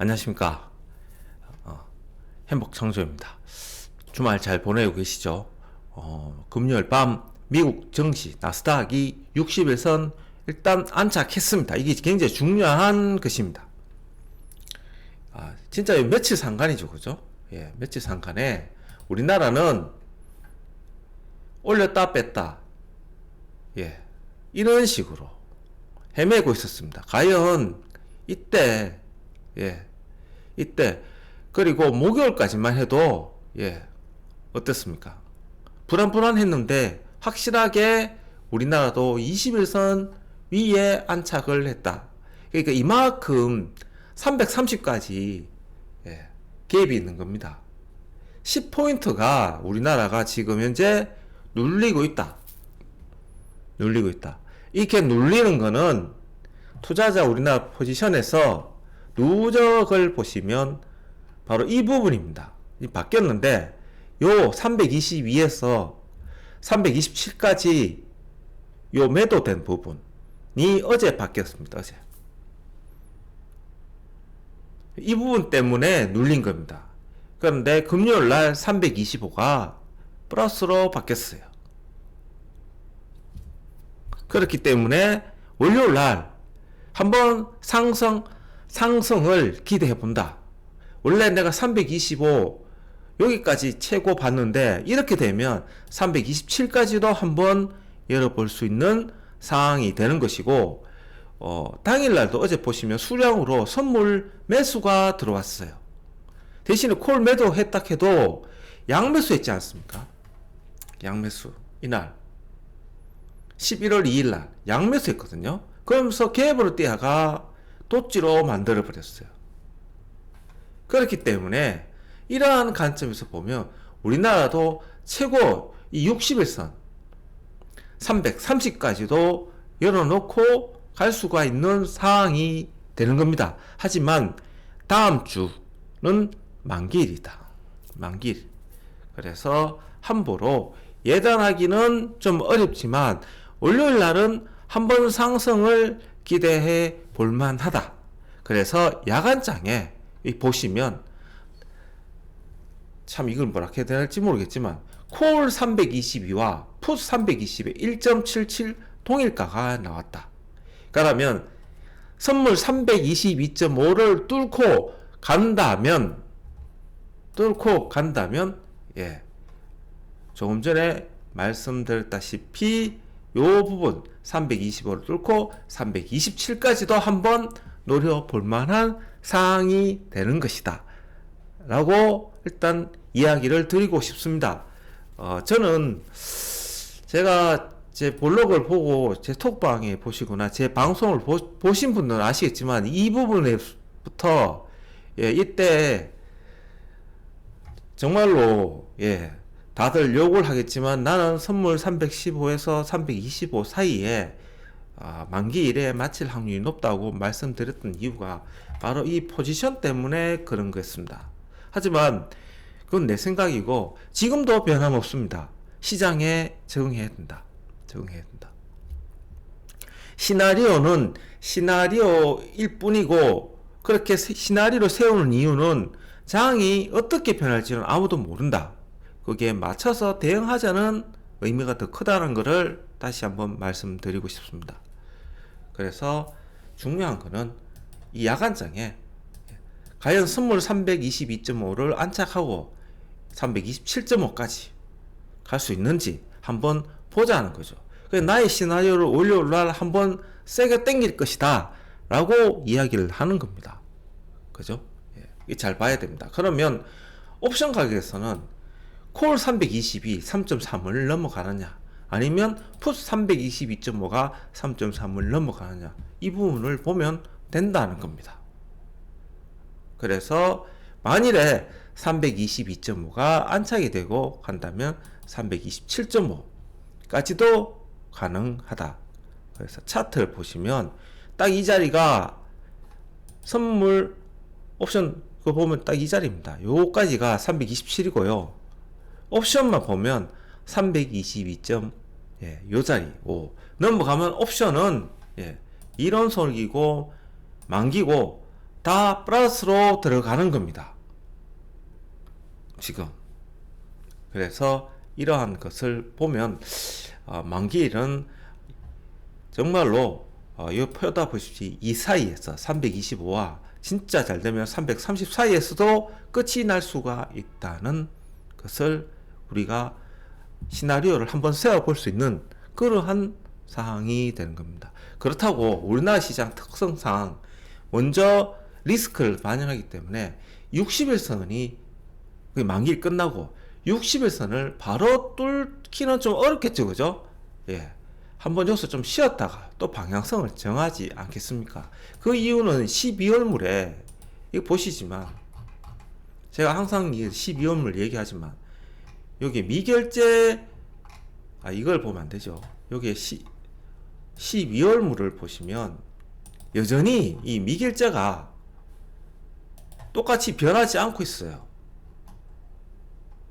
안녕하십니까. 어, 행복 창조입니다. 주말 잘 보내고 계시죠? 어, 금요일 밤 미국 증시 나스닥이 60일선 일단 안착했습니다. 이게 굉장히 중요한 것입니다. 아, 진짜 며칠 상관이죠, 그죠? 예, 며칠 상관에 우리나라는 올렸다 뺐다, 예, 이런 식으로 헤매고 있었습니다. 과연 이때, 예, 이때 그리고 목요일까지만 해도 예, 어땠습니까? 불안불안했는데 확실하게 우리나라도 21선 위에 안착을 했다. 그러니까 이만큼 330까지 예, 갭이 있는 겁니다. 10포인트가 우리나라가 지금 현재 눌리고 있다. 눌리고 있다. 이렇게 눌리는 거는 투자자 우리나라 포지션에서 누적을 보시면 바로 이 부분입니다. 이 바뀌었는데 요 322에서 327까지 요 매도된 부분이 어제 바뀌었습니다. 어제. 이 부분 때문에 눌린 겁니다. 그런데 금요일 날 325가 플러스로 바뀌었어요. 그렇기 때문에 월요일 날 한번 상승 상승을 기대해 본다. 원래 내가 325 여기까지 최고 봤는데 이렇게 되면 327까지도 한번 열어볼 수 있는 상황이 되는 것이고 어, 당일날도 어제 보시면 수량으로 선물 매수가 들어왔어요. 대신에 콜 매도 했다 해도 양매수 했지 않습니까? 양매수 이날 11월 2일 날 양매수 했거든요. 그러면서 갭으로 떼어가 도찌로 만들어 버렸어요. 그렇기 때문에 이러한 관점에서 보면 우리나라도 최고 이 60일선 330까지도 열어놓고 갈 수가 있는 상황이 되는 겁니다. 하지만 다음 주는 만기일이다. 만기일. 그래서 함부로 예단하기는 좀 어렵지만 월요일 날은 한번 상승을 기대해 볼 만하다. 그래서 야간장에 보시면 참 이걸 뭐라 해야 될지 모르겠지만 콜 322와 풋 320의 1.77 동일가가 나왔다. 그러면 선물 322.5를 뚫고 간다면 뚫고 간다면 예 조금 전에 말씀드렸다시피 요 부분 325를 뚫고 327까지도 한번 노려볼 만한 상황이 되는 것이다. 라고 일단 이야기를 드리고 싶습니다. 어, 저는 제가 제 블로그를 보고 제 톡방에 보시거나 제 방송을 보, 신 분들은 아시겠지만 이 부분에부터 예, 이때 정말로 예, 다들 욕을 하겠지만 나는 선물 315에서 325 사이에 아, 만기 일에 마칠 확률이 높다고 말씀드렸던 이유가 바로 이 포지션 때문에 그런 거였습니다. 하지만 그건 내 생각이고 지금도 변함없습니다. 시장에 적응해야 된다. 적응해야 된다. 시나리오는 시나리오일 뿐이고 그렇게 시나리오를 세우는 이유는 장이 어떻게 변할지는 아무도 모른다. 거기에 맞춰서 대응하자는 의미가 더 크다는 것을 다시 한번 말씀드리고 싶습니다. 그래서 중요한 거는 이 야간장에 과연 선물 322.5를 안착하고 327.5까지 갈 수 있는지 한번 보자는 거죠. 나의 시나리오를 날 한번 세게 땡길 것이다. 라고 이야기를 하는 겁니다. 그죠? 예, 잘 봐야 됩니다. 그러면 옵션 가격에서는 콜 322, 3.3을 넘어가느냐, 아니면 풋 322.5가 3.3을 넘어가느냐, 이 부분을 보면 된다는 겁니다. 그래서 만일에 322.5가 안착이 되고 간다면 327.5까지도 가능하다. 그래서 차트를 보시면 딱 이 자리가 선물 옵션 그 보면 딱 이 자리입니다. 요까지가 327이고요. 옵션만 보면 322점 예, 요 자리 오 넘어가면 옵션은 예, 이런 설기고 만기고 다 플러스로 들어가는 겁니다. 지금. 그래서 이러한 것을 보면 어, 만기일은 정말로 어, 이 표다 보십시오. 이 사이에서 325와 진짜 잘 되면 330 사이에서도 끝이 날 수가 있다는 것을 우리가 시나리오를 한번 세워볼 수 있는 그러한 사항이 되는 겁니다. 그렇다고 우리나라 시장 특성상 먼저 리스크를 반영하기 때문에 60일선이 만기일 끝나고 60일선을 바로 뚫기는 좀 어렵겠죠, 그죠? 예. 한번 여기서 좀 쉬었다가 또 방향성을 정하지 않겠습니까? 그 이유는 12월물에 이거 보시지만 제가 항상 이 12월물 얘기하지만 여기 미결제 아 이걸 보면 안 되죠. 여기에 시, 12월물을 보시면 여전히 이 미결제가 똑같이 변하지 않고 있어요.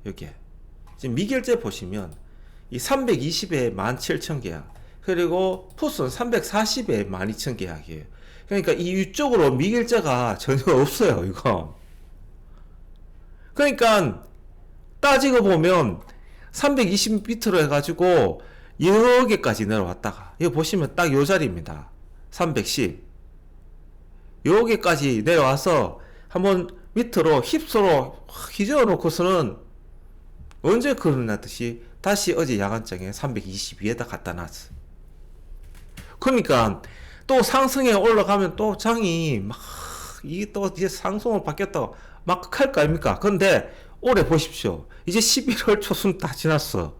여기에 지금 미결제 보시면 이 320에 17,000계약 그리고 푸스는 340에 12,000계약이에요. 그러니까 이 위쪽으로 미결제가 전혀 없어요. 이거. 그러니까 따지고 보면 320m로 해가지고 여기까지 내려왔다가 여기 보시면 딱 요 자리입니다. 310 여기까지 내려와서 한번 밑으로 힙소로 휘저어 놓고서는 언제 그러나 듯이 다시 어제 야간장에 322에다 갖다 놨어. 그러니까 또 상승에 올라가면 또 장이 막 이게 또 이제 상승으로 바뀌었다고 막 할 거 아닙니까? 근데 올해 보십시오. 이제 11월 초순 다 지났어.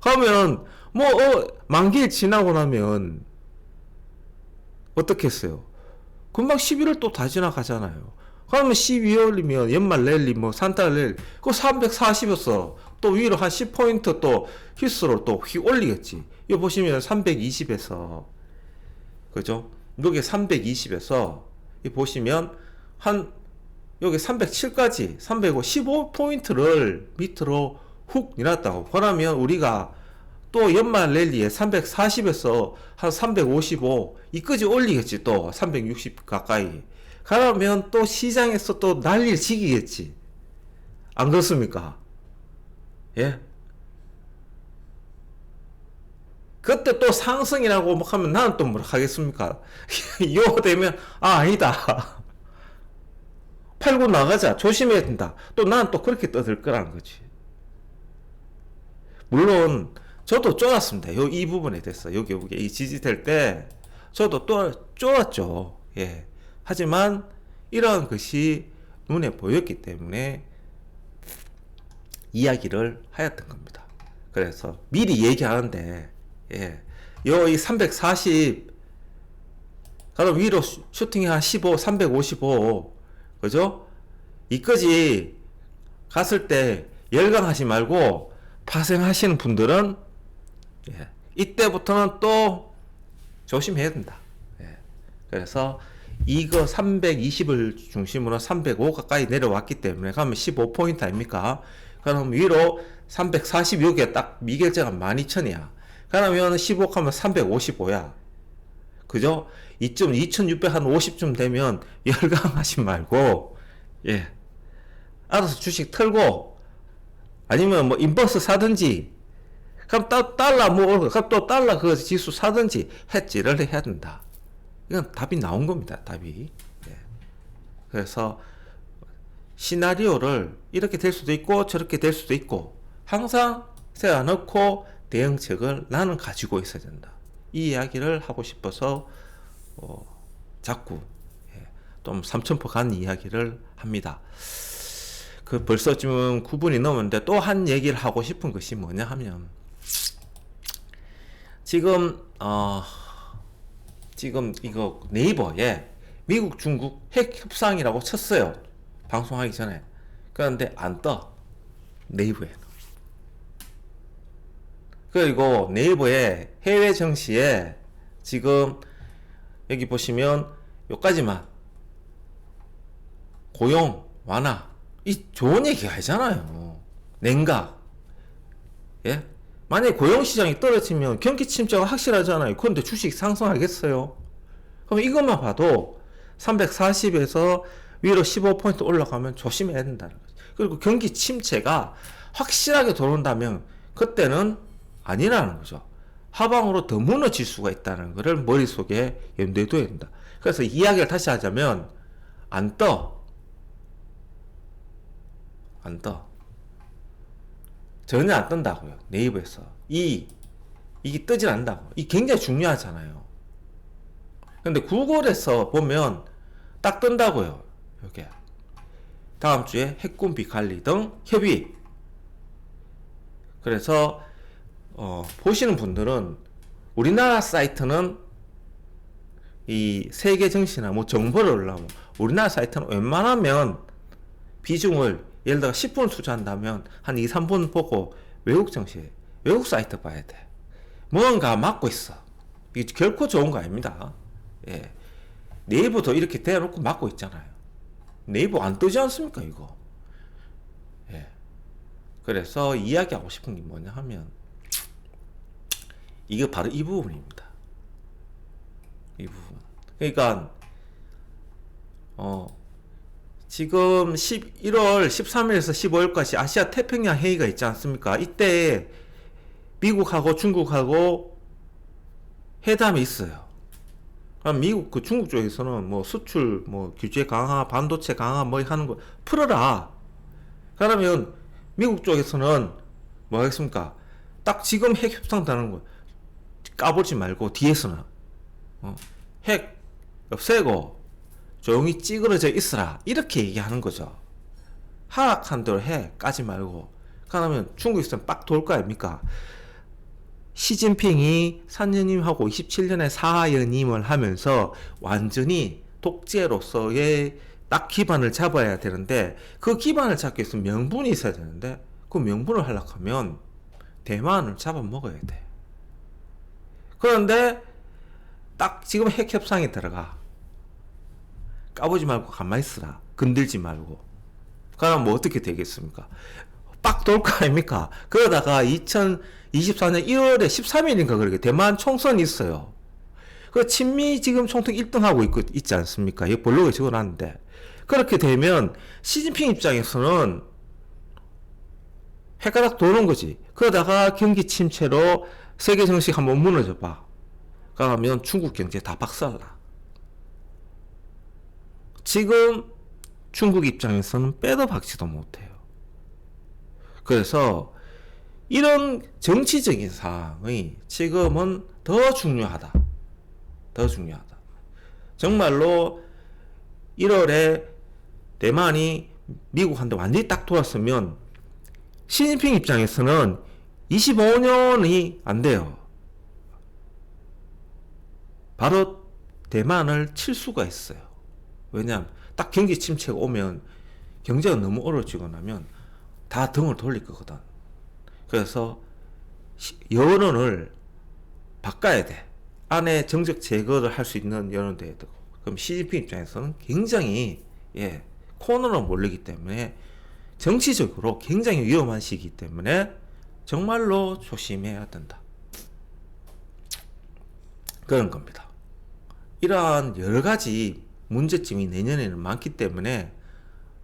그러면 뭐 어, 만기일 지나고 나면 어떻게 했어요? 금방 11월 또 다 지나가잖아요. 그러면 12월이면 연말 랠리 뭐 산타 랠리 그거 340였어. 또 위로 한 10포인트 또 휘스로 또 휘 올리겠지. 이거 보시면 320에서 그죠? 여기 320에서 이 보시면 한 여기 307까지 315포인트를 밑으로 훅 내놨다고. 그러면 우리가 또 연말 랠리에 340에서 한 355 이까지 올리겠지 또 360 가까이. 그러면 또 시장에서 또 난리를 지기겠지. 안 그렇습니까? 예? 그때 또 상승이라고 뭐 하면 나는 또 뭐라 하겠습니까? 요 되면 아 아니다. 팔고 나가자. 조심해야 된다. 또 나는 또 그렇게 떠들 거라는 거지. 물론 저도 쫄았습니다. 요 이 부분에 대해서 여기 여기 이 지지될 때 저도 또 쫄았죠. 예. 하지만 이러한 것이 눈에 보였기 때문에 이야기를 하였던 겁니다. 그래서 미리 얘기하는데 예. 요 이 340 그럼 위로 슈- 슈팅이 한 15, 355 그죠? 이까지 갔을 때 열강하지 말고 파생하시는 분들은 예, 이때부터는 또 조심해야 된다. 예, 그래서 이거 320을 중심으로 305 가까이 내려왔기 때문에 그러면 15포인트 아닙니까? 그럼 위로 346에 딱 미결제가 12,000이야. 그러면 15 하면 355야. 그죠? 이쯤 2600한 50쯤 되면 열강하지 말고 예 알아서 주식 털고 아니면 뭐 인버스 사든지 그럼 또 달러 뭐 그럼 또 달러 그 지수 사든지 해지를 해야 된다. 이건 답이 나온 겁니다. 답이. 예. 그래서 시나리오를 이렇게 될 수도 있고 저렇게 될 수도 있고 항상 세워놓고 대응책을 나는 가지고 있어야 된다. 이 이야기를 하고 싶어서 어, 자꾸 예, 좀 삼천포 간 이야기를 합니다. 그 벌써 지금 9분이 넘었는데 또 한 얘기를 하고 싶은 것이 뭐냐 하면 지금 어 지금 이거 네이버에 미국 중국 핵 협상이라고 쳤어요. 방송하기 전에. 그런데 안 떠. 네이버에. 그리고 네이버에 해외 정시에 지금 여기 보시면 요까지만 고용 완화 이 좋은 얘기가 아니잖아요. 냉각. 예? 만약에 고용 시장이 떨어지면 경기 침체가 확실하잖아요. 그런데 주식 상승하겠어요? 그럼 이것만 봐도 340에서 위로 15포인트 올라가면 조심해야 된다는 거죠. 그리고 경기 침체가 확실하게 들어온다면 그때는 아니라는 거죠. 하방으로 더 무너질 수가 있다는 것을 머릿속에 염두에 둬야 된다. 그래서 이야기를 다시 하자면 안 떠. 안 떠. 전혀 안 뜬다고요. 네이버에서. 이 이게 뜨질 않는다고. 이 굉장히 중요하잖아요. 근데 구글에서 보면 딱 뜬다고요. 요게. 다음 주에 핵군비 관리 등 협의. 그래서 어, 보시는 분들은 우리나라 사이트는 이 세계 정시나 뭐 정보를 올라면 우리나라 사이트는 웬만하면 비중을 예를 들어 10분을 투자한다면 한 2, 3분 보고 외국 정시, 외국 사이트 봐야 돼. 뭔가 막고 있어. 이게 결코 좋은 거 아닙니다. 예. 네이버도 이렇게 대놓고 막고 있잖아요. 네이버 안 뜨지 않습니까, 이거? 예. 그래서 이야기하고 싶은 게 뭐냐 하면, 이게 바로 이 부분입니다. 이 부분. 그러니까, 어, 지금 11월 13일에서 15일까지 아시아 태평양 회의가 있지 않습니까? 이때 미국하고 중국하고 회담이 있어요. 그럼 미국 그 중국 쪽에서는 뭐 수출 뭐 규제 강화, 반도체 강화 뭐 하는 거 풀어라. 그러면 미국 쪽에서는 뭐 하겠습니까? 딱 지금 핵 협상되는 거 까보지 말고 뒤에서는 어, 핵 없애고 조용히 찌그러져 있으라 이렇게 얘기하는 거죠. 하락한 대로 해 까지 말고 그러면 중국에서는 빡돌 거 아닙니까? 시진핑이 3년임하고 27년에 4연임을 하면서 완전히 독재로서의 딱 기반을 잡아야 되는데 그 기반을 잡기 위해서 명분이 있어야 되는데 그 명분을 하려고 하면 대만을 잡아먹어야 돼. 그런데 딱 지금 핵 협상에 들어가. 까보지 말고 가만히 있으라. 건들지 말고. 그럼 뭐 어떻게 되겠습니까? 빡 돌 거 아닙니까? 그러다가 2024년 1월에 13일인가 그렇게 대만 총선이 있어요. 그 친미 지금 총통 1등하고 있고, 있지 않습니까? 이 블로그에 적어놨는데. 그렇게 되면 시진핑 입장에서는 해가닥 도는 거지. 그러다가 경기 침체로 세계 정식 한번 무너져 봐. 그러면 중국 경제 다 박살나. 지금 중국 입장에서는 빼도 박지도 못해요. 그래서 이런 정치적인 상황이 지금은 더 중요하다. 더 중요하다. 정말로 1월에 대만이 미국한테 완전히 딱 돌았으면 시진핑 입장에서는 25년이 안 돼요. 바로 대만을 칠 수가 있어요. 왜냐하면 딱 경기 침체가 오면 경제가 너무 어려지고 나면 다 등을 돌릴 거거든. 그래서 여론을 바꿔야 돼. 안에 정적 제거를 할 수 있는 되고. 그럼 시진핑 입장에서는 굉장히 예, 코너로 몰리기 때문에 정치적으로 굉장히 위험한 시기 때문에 정말로 조심해야 된다. 그런 겁니다. 이러한 여러 가지 문제점이 내년에는 많기 때문에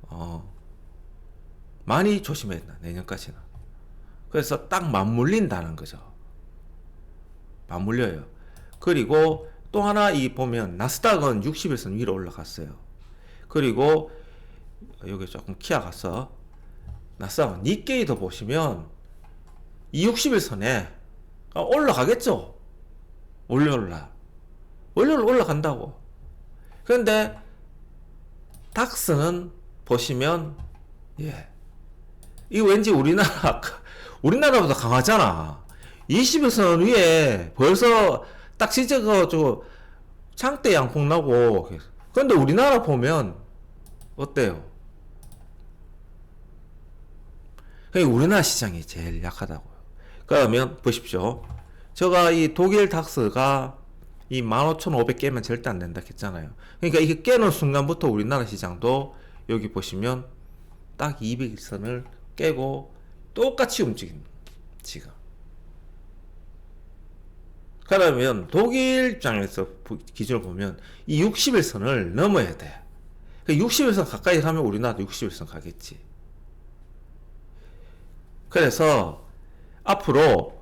어, 많이 조심해야 된다. 내년까지는. 그래서 딱 맞물린다는 거죠. 맞물려요. 그리고 또 하나 이 보면 나스닥은 60일선 위로 올라갔어요. 그리고 여기 조금 키아 가서 나스닥은 니케이도 보시면 이 60일선에 올라가겠죠. 월요일날. 월요일 올라간다고. 그런데 닥스는 보시면 예. 이 왠지 우리나라 우리나라보다 강하잖아. 20일선 위에 벌써 딱 진짜 그저 창대 양폭 나고 그런데 우리나라 보면 어때요? 우리나라 시장이 제일 약하다고요. 그러면 보십시오. 제가 이 독일 닥스가 이 15,500개면 절대 안 된다 했잖아요. 그러니까 이게 깨는 순간부터 우리나라 시장도 여기 보시면 딱 200일선을 깨고 똑같이 움직입니다. 지금. 그러면 독일 입장에서 보- 기준을 보면 이 60일선을 넘어야 돼. 그 60일선 가까이 가면 우리나라도 60일선 가겠지. 그래서 앞으로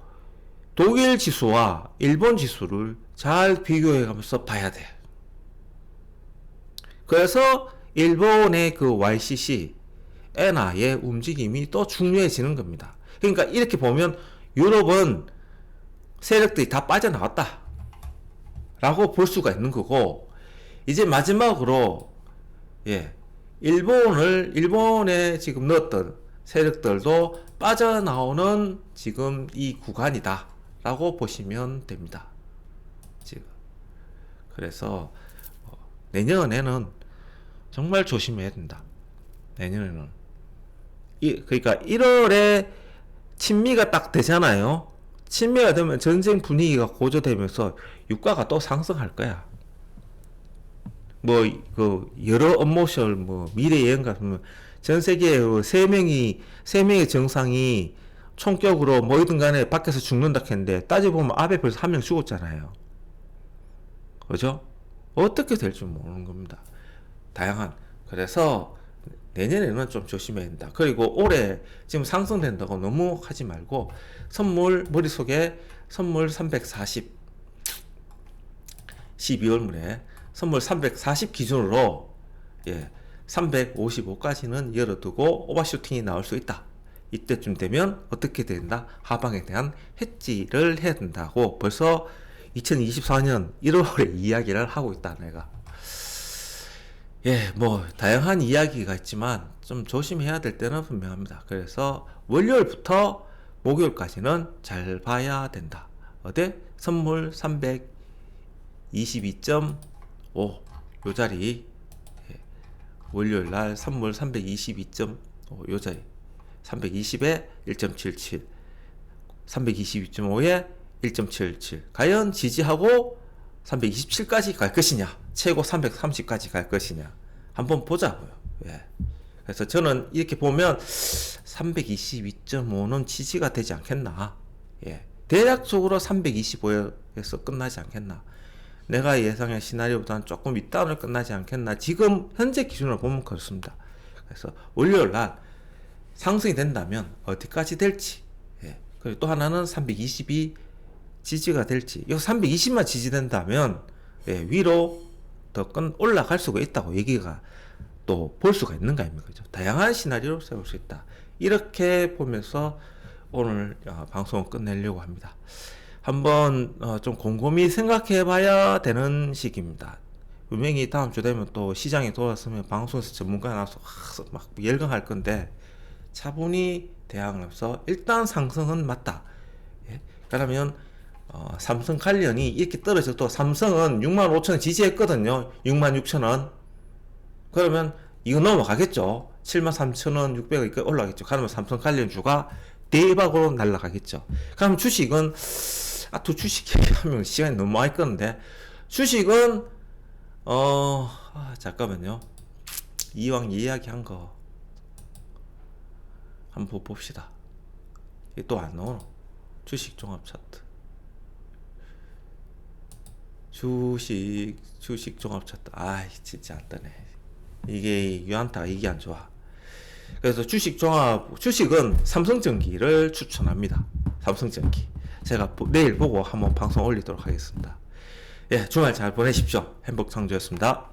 독일 지수와 일본 지수를 잘 비교해 가면서 봐야 돼. 그래서 일본의 그 YCC 엔화의 움직임이 또 중요해지는 겁니다. 그러니까 이렇게 보면 유럽은 세력들이 다 빠져나왔다. 라고 볼 수가 있는 거고, 이제 마지막으로, 예, 일본을, 일본에 지금 넣었던 세력들도 빠져나오는 지금 이 구간이다. 라고 보시면 됩니다. 지금. 그래서, 어, 내년에는 정말 조심해야 된다. 내년에는. 이, 그러니까 1월에 친미가 딱 되잖아요. 친미가 되면 전쟁 분위기가 고조되면서 유가가 또 상승할 거야. 뭐 그 여러 업모셜 뭐 미래 여행 같으면 전 세계 세 명이 세 명의 정상이 총격으로 뭐이든 간에 밖에서 죽는다 했는데 따져 보면 아베 벌써 한 명 죽었잖아요. 그죠? 어떻게 될지 모르는 겁니다. 다양한 그래서 내년에는 좀 조심해야 된다. 그리고 올해 지금 상승된다고 너무 하지 말고 선물 머릿속에 선물 340 12월 물에 선물 340 기준으로 예, 355까지는 열어두고 오버슈팅이 나올 수 있다. 이때쯤 되면 어떻게 된다? 하방에 대한 해지를 해야 된다고 벌써 2024년 1월에 이야기를 하고 있다, 내가. 예, 뭐 다양한 이야기가 있지만 좀 조심해야 될 때는 분명합니다. 그래서 월요일부터 목요일까지는 잘 봐야 된다. 어때? 선물 322.5 요 자리 예, 월요일 날 선물 322.5요 자리. 320에 1.77 322.5에 1.77 과연 지지하고 327까지 갈 것이냐? 최고 330까지 갈 것이냐? 한번 보자고요. 예. 그래서 저는 이렇게 보면 322.5는 지지가 되지 않겠나? 예. 대략적으로 325에서 끝나지 않겠나 내가 예상한 시나리오보다는 조금 윗단으로 끝나지 않겠나. 지금 현재 기준으로 보면 그렇습니다. 그래서 월요일 날 상승이 된다면 어디까지 될지 예. 그리고 또 하나는 320이 지지가 될지 이거 320만 지지된다면 예, 위로 더 끈 올라갈 수가 있다고 얘기가 또 볼 수가 있는 거 아닙니까 그죠? 다양한 시나리오를 세울 수 있다. 이렇게 보면서 오늘 어, 방송을 끝내려고 합니다 한번 어, 좀 곰곰이 생각해 봐야 되는 시기입니다 분명히 다음 주 되면 또 시장이 돌아서면 방송에서 전문가 나와서 하, 막 열광할 건데 차분히 대항을 하면서 일단 상승은 맞다. 예? 그러면 어, 삼성 관련이 이렇게 떨어져도 삼성은 6만 5천 원 지지했거든요. 6만 6천 원. 그러면 이거 넘어가겠죠. 7만 3천 원 600원 올라가겠죠. 그러면 삼성 관련 주가 대박으로 날아가겠죠. 그럼 주식은 아 또 주식 얘기하면 시간이 너무 많이 끄는데 주식은 어 아, 잠깐만요. 이왕 이야기한 거 한번 봅시다. 이게 또 안 나오노? 주식 종합 차트. 주식 주식 종합 차트. 아이 진짜 안 뜨네. 이게 유한타 이게 안 좋아. 그래서 주식 종합 주식은 삼성전기를 추천합니다. 삼성전기. 제가 보- 내일 보고 한번 방송 올리도록 하겠습니다. 예, 주말 잘 보내십시오. 행복상조였습니다.